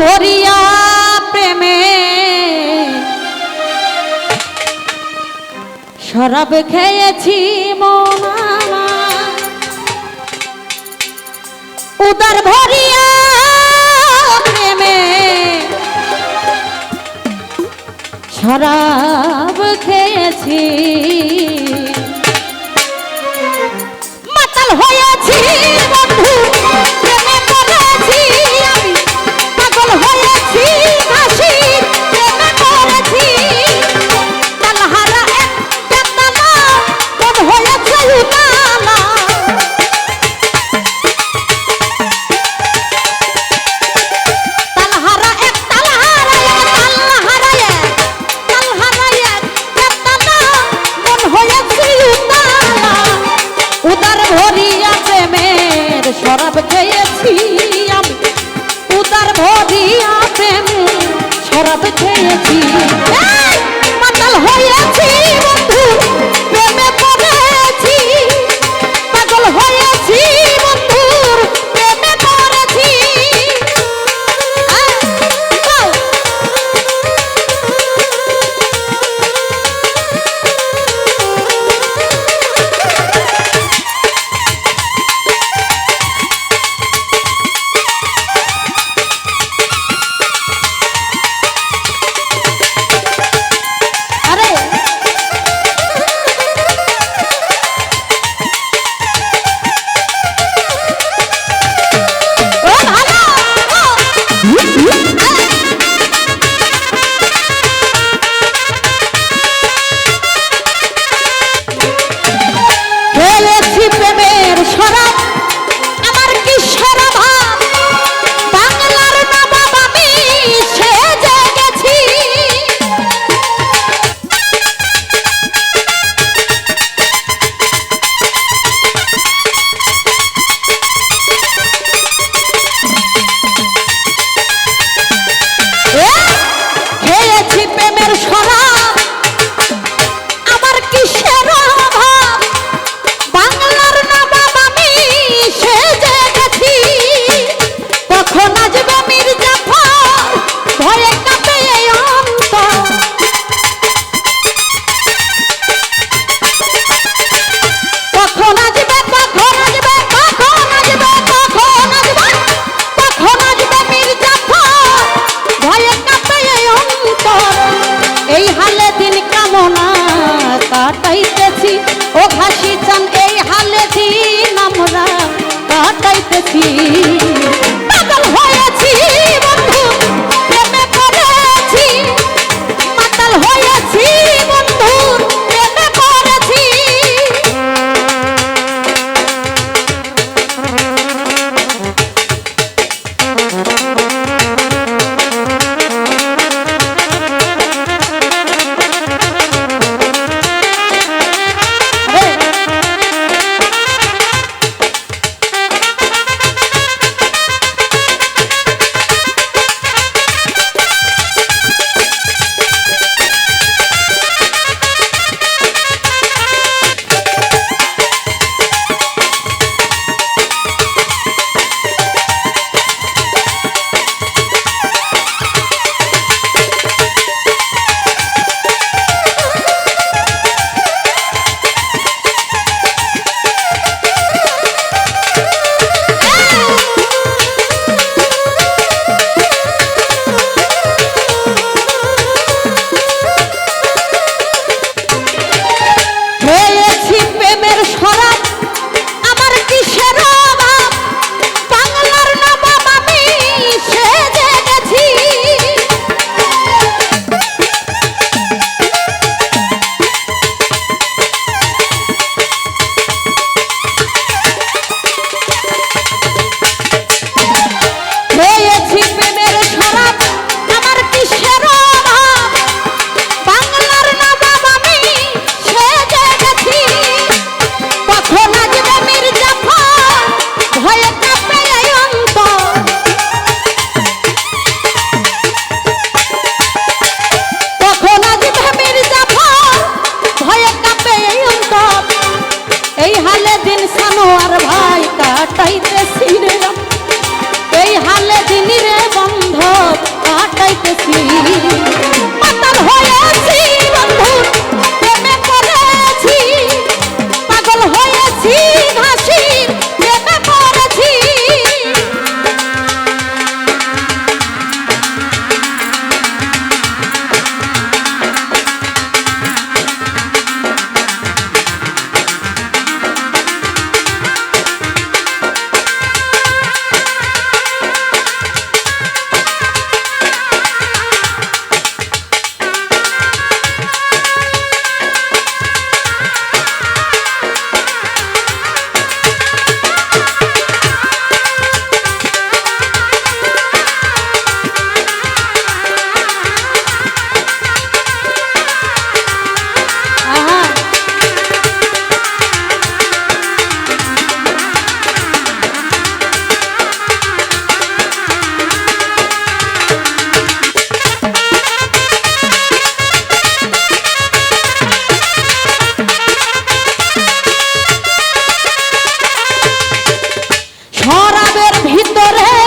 ভরিয়া প্রেমে। শরাব খেয়েছি মনামা উদার ভরিয়া প্রেমে। শরাব খেয়েছি কাটাইতেছি ও ঘাসি চান এই হালে দিন আমরা কাটাইতেছি। correr.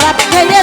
উতালা উদার